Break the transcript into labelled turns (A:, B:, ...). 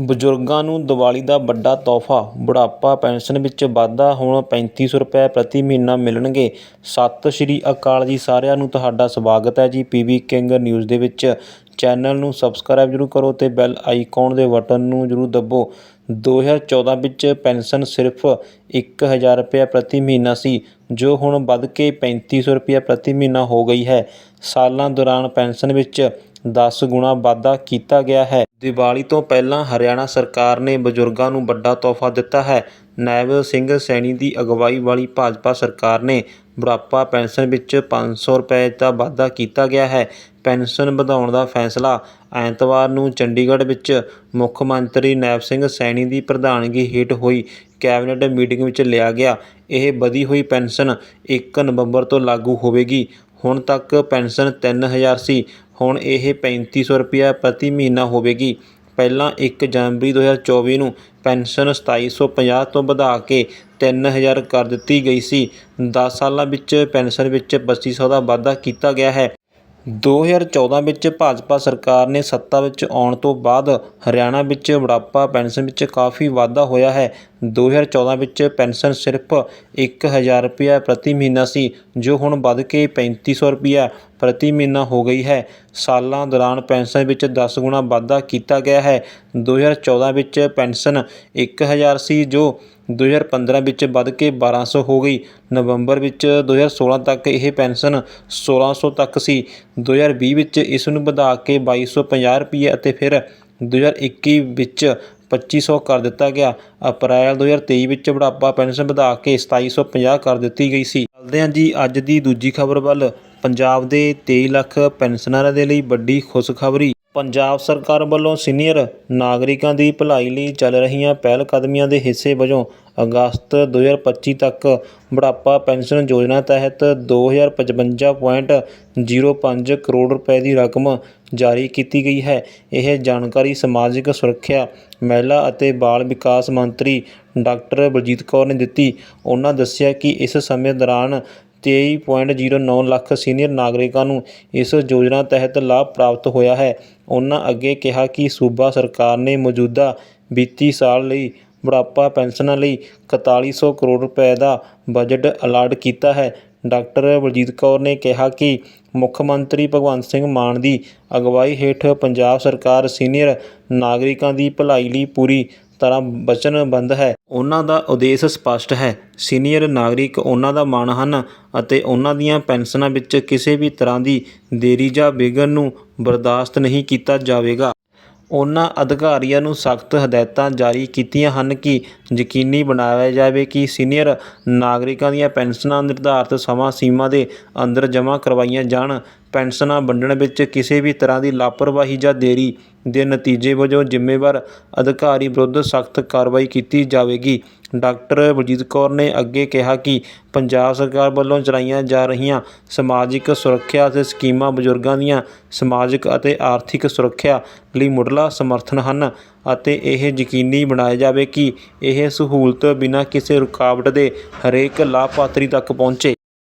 A: ਬਜ਼ੁਰਗਾਂ ਨੂੰ ਦੀਵਾਲੀ ਦਾ ਵੱਡਾ ਤੋਹਫ਼ਾ, ਬੁਢਾਪਾ ਪੈਨਸ਼ਨ ਵਿੱਚ ਵਾਧਾ ਹੁਣ ਪੈਂਤੀ ਸੌ ਰੁਪਏ ਪ੍ਰਤੀ ਮਹੀਨਾ ਮਿਲਣਗੇ। ਸਤਿ ਸ਼੍ਰੀ ਅਕਾਲ ਜੀ ਸਾਰਿਆਂ ਨੂੰ, ਤੁਹਾਡਾ ਸਵਾਗਤ ਹੈ ਜੀ ਪੀਬੀ ਕਿੰਗ ਨਿਊਜ਼ ਦੇ ਵਿੱਚ। ਚੈਨਲ ਨੂੰ ਸਬਸਕ੍ਰਾਈਬ ਜ਼ਰੂਰ ਕਰੋ ਤੇ ਬੈਲ ਆਈਕਨ ਦੇ ਬਟਨ ਨੂੰ ਜ਼ਰੂਰ ਦੱਬੋ। 2014 ਵਿੱਚ ਪੈਨਸ਼ਨ ਸਿਰਫ 1000 ਰੁਪਏ ਪ੍ਰਤੀ ਮਹੀਨਾ ਸੀ, ਜੋ ਹੁਣ ਵੱਧ ਕੇ 3500 ਰੁਪਏ ਪ੍ਰਤੀ ਮਹੀਨਾ ਹੋ ਗਈ ਹੈ। ਸਾਲਾਂ ਦੌਰਾਨ ਪੈਨਸ਼ਨ ਵਿੱਚ 10 ਗੁਣਾ ਵਾਧਾ ਕੀਤਾ ਗਿਆ ਹੈ। ਦੀਵਾਲੀ ਤੋਂ ਪਹਿਲਾਂ ਹਰਿਆਣਾ ਸਰਕਾਰ ਨੇ ਬਜ਼ੁਰਗਾਂ ਨੂੰ ਵੱਡਾ ਤੋਹਫ਼ਾ ਦਿੱਤਾ ਹੈ। ਨਾਇਬ ਸਿੰਘ ਸੈਣੀ ਦੀ ਅਗਵਾਈ ਵਾਲੀ ਭਾਜਪਾ ਸਰਕਾਰ ਨੇ ਬੁਢਾਪਾ ਪੈਨਸ਼ਨ ਵਿੱਚ 500 ਰੁਪਏ ਦਾ ਵਾਧਾ ਕੀਤਾ ਗਿਆ ਹੈ। ਪੈਨਸ਼ਨ ਵਧਾਉਣ ਦਾ ਫੈਸਲਾ ਐਤਵਾਰ ਨੂੰ ਚੰਡੀਗੜ੍ਹ ਵਿੱਚ ਮੁੱਖ ਮੰਤਰੀ ਨਾਇਬ ਸਿੰਘ ਸੈਣੀ ਦੀ ਪ੍ਰਧਾਨਗੀ ਹੇਠ ਹੋਈ ਕੈਬਨਿਟ ਮੀਟਿੰਗ ਵਿੱਚ ਲਿਆ ਗਿਆ। ਇਹ ਵਧੀ ਹੋਈ ਪੈਨਸ਼ਨ 1 ਨਵੰਬਰ ਤੋਂ ਲਾਗੂ ਹੋਵੇਗੀ। ਹੁਣ ਤੱਕ ਪੈਨਸ਼ਨ 3000 ਸੀ। ਹੁਣ ਇਹ 3500 ਰੁਪਏ ਪ੍ਰਤੀ ਮਹੀਨਾ ਹੋਵੇਗੀ। ਪਹਿਲਾਂ 1 ਜਨਵਰੀ 2024 ਨੂੰ ਪੈਨਸ਼ਨ 2750 ਤੋਂ ਵਧਾ ਕੇ 3000 ਕਰ ਦਿੱਤੀ ਗਈ ਸੀ। 10 ਸਾਲਾਂ ਵਿੱਚ ਪੈਨਸ਼ਨ ਵਿੱਚ 2500 ਦਾ ਵਾਧਾ ਕੀਤਾ ਗਿਆ ਹੈ। 2014 ਵਿੱਚ ਭਾਜਪਾ ਸਰਕਾਰ ਨੇ ਸੱਤਾ ਵਿੱਚ ਆਉਣ ਤੋਂ ਬਾਅਦ ਹਰਿਆਣਾ ਵਿੱਚ ਬੁਢਾਪਾ ਪੈਨਸ਼ਨ ਵਿੱਚ ਕਾਫੀ ਵਾਧਾ ਹੋਇਆ ਹੈ। 2014 ਵਿੱਚ ਪੈਨਸ਼ਨ ਸਿਰਫ 1000 ਰੁਪਏ ਪ੍ਰਤੀ ਮਹੀਨਾ ਸੀ, ਜੋ ਹੁਣ ਵੱਧ ਕੇ 3500 ਰੁਪਏ ਪ੍ਰਤੀ ਮਹੀਨਾ ਹੋ ਗਈ ਹੈ। ਸਾਲਾਂ ਦੌਰਾਨ ਪੈਨਸ਼ਨ ਵਿੱਚ ਦਸ ਗੁਣਾ ਵਾਧਾ ਕੀਤਾ ਗਿਆ ਹੈ। 2014 ਵਿੱਚ ਪੈਨਸ਼ਨ ਇੱਕ ਹਜ਼ਾਰ ਸੀ, ਜੋ 2015 ਵਿੱਚ ਵੱਧ ਕੇ 1200 ਹੋ ਗਈ। ਨਵੰਬਰ ਵਿੱਚ 2016 ਤੱਕ ਇਹ ਪੈਨਸ਼ਨ 1600 ਤੱਕ ਸੀ। 2020 ਵਿੱਚ ਇਸ ਨੂੰ ਵਧਾ ਕੇ 2250 ਰੁਪਏ ਅਤੇ ਫਿਰ 2021 ਵਿੱਚ 2500 ਕਰ ਦਿੱਤਾ ਗਿਆ। ਅਪ੍ਰੈਲ 2023 ਵਿੱਚ ਬੁਢਾਪਾ ਪੈਨਸ਼ਨ ਵਧਾ ਕੇ 2750 ਕਰ ਦਿੱਤੀ ਗਈ ਸੀ। ਚੱਲਦੇ ਹਾਂ ਜੀ ਅੱਜ ਦੀ ਦੂਜੀ ਖਬਰ ਵੱਲ। ਪੰਜਾਬ ਦੇ 23 ਲੱਖ ਪੈਨਸ਼ਨਰਾਂ ਦੇ ਲਈ ਵੱਡੀ ਖੁਸ਼ਖਬਰੀ। ਪੰਜਾਬ ਸਰਕਾਰ ਵੱਲੋਂ ਸੀਨੀਅਰ ਨਾਗਰਿਕਾਂ ਦੀ ਭਲਾਈ ਲਈ ਚੱਲ ਰਹੀਆਂ ਪਹਿਲ ਕਦਮੀਆਂ ਦੇ ਹਿੱਸੇ ਵਜੋਂ ਅਗਸਤ 2025 ਤੱਕ ਬੁਢਾਪਾ ਪੈਨਸ਼ਨ ਯੋਜਨਾ ਤਹਿਤ 2055.05 ਕਰੋੜ ਰੁਪਏ ਦੀ ਰਕਮ ਜਾਰੀ ਕੀਤੀ ਗਈ ਹੈ। ਇਹ ਜਾਣਕਾਰੀ ਸਮਾਜਿਕ ਸੁਰੱਖਿਆ, ਮਹਿਲਾ ਅਤੇ ਬਾਲ ਵਿਕਾਸ ਮੰਤਰੀ ਡਾਕਟਰ ਬਲਜੀਤ ਕੌਰ ਨੇ ਦਿੱਤੀ। ਉਹਨਾਂ ਦੱਸਿਆ ਕਿ ਇਸ ਸਮੇਂ ਦੌਰਾਨ 23.09 ਲੱਖ ਸੀਨੀਅਰ ਨਾਗਰਿਕਾਂ ਨੂੰ ਇਸ ਯੋਜਨਾ ਤਹਿਤ ਲਾਭ ਪ੍ਰਾਪਤ ਹੋਇਆ ਹੈ। ਉਹਨਾਂ ਅੱਗੇ ਕਿਹਾ ਕਿ ਸੂਬਾ ਸਰਕਾਰ ਨੇ ਮੌਜੂਦਾ ਵਿੱਤੀ ਸਾਲ ਲਈ ਬੁਢਾਪਾ ਪੈਨਸ਼ਨਾਂ ਲਈ 4100 ਕਰੋੜ ਰੁਪਏ ਦਾ ਬਜਟ ਅਲਾਟ ਕੀਤਾ ਹੈ। ਡਾਕਟਰ ਬਲਜੀਤ ਕੌਰ ਨੇ ਕਿਹਾ ਕਿ ਮੁੱਖ ਮੰਤਰੀ ਭਗਵੰਤ ਸਿੰਘ ਮਾਨ ਦੀ ਅਗਵਾਈ ਹੇਠ ਪੰਜਾਬ ਸਰਕਾਰ ਸੀਨੀਅਰ ਨਾਗਰਿਕਾਂ ਦੀ ਭਲਾਈ ਲਈ ਪੂਰੀ ਤਰ੍ਹਾਂ ਵਚਨਬੱਧ ਹੈ। ਉਹਨਾਂ ਦਾ ਉਦੇਸ਼ ਸਪੱਸ਼ਟ ਹੈ। ਸੀਨੀਅਰ ਨਾਗਰਿਕ ਉਹਨਾਂ ਦਾ ਮਾਣ ਹਨ ਅਤੇ ਉਹਨਾਂ ਦੀਆਂ ਪੈਨਸ਼ਨਾਂ ਵਿੱਚ ਕਿਸੇ ਵੀ ਤਰ੍ਹਾਂ ਦੀ ਦੇਰੀ ਜਾਂ ਵਿਘਨ ਨੂੰ ਬਰਦਾਸ਼ਤ ਨਹੀਂ ਕੀਤਾ ਜਾਵੇਗਾ। ਉਹਨਾਂ ਅਧਿਕਾਰੀਆਂ ਨੂੰ ਸਖਤ ਹਦਾਇਤਾਂ ਜਾਰੀ ਕੀਤੀਆਂ ਹਨ ਕਿ ਯਕੀਨੀ ਬਣਾਇਆ ਜਾਵੇ ਕਿ ਸੀਨੀਅਰ ਨਾਗਰਿਕਾਂ ਦੀਆਂ ਪੈਨਸ਼ਨਾਂ ਨਿਰਧਾਰਤ ਸਮਾਂ ਸੀਮਾ ਦੇ ਅੰਦਰ ਜਮ੍ਹਾਂ ਕਰਵਾਈਆਂ ਜਾਣ ਪੈਨਸ਼ਨਾਂ ਵੰਡਣ ਵਿੱਚ ਕਿਸੇ ਵੀ ਤਰ੍ਹਾਂ ਦੀ ਲਾਪਰਵਾਹੀ ਜਾਂ ਦੇਰੀ ਦੇ ਨਤੀਜੇ ਵਜੋਂ ਜ਼ਿੰਮੇਵਾਰ ਅਧਿਕਾਰੀ ਵਿਰੁੱਧ ਸਖਤ ਕਾਰਵਾਈ ਕੀਤੀ ਜਾਵੇਗੀ। ਡਾਕਟਰ ਬਲਜੀਤ ਕੌਰ ਨੇ ਅੱਗੇ ਕਿਹਾ ਕਿ ਪੰਜਾਬ ਸਰਕਾਰ ਵੱਲੋਂ ਚਲਾਈਆਂ ਜਾ ਰਹੀਆਂ ਸਮਾਜਿਕ ਸੁਰੱਖਿਆ ਅਤੇ ਸਕੀਮਾਂ ਬਜ਼ੁਰਗਾਂ ਦੀਆਂ ਸਮਾਜਿਕ ਅਤੇ ਆਰਥਿਕ ਸੁਰੱਖਿਆ ਲਈ ਮੁੱਢਲਾ ਸਮਰਥਨ ਹਨ ਅਤੇ ਇਹ ਯਕੀਨੀ ਬਣਾਇਆ ਜਾਵੇ ਕਿ ਇਹ ਸਹੂਲਤ ਬਿਨਾਂ ਕਿਸੇ ਰੁਕਾਵਟ ਦੇ ਹਰੇਕ ਲਾਭਪਾਤਰੀ ਤੱਕ ਪਹੁੰਚੇ।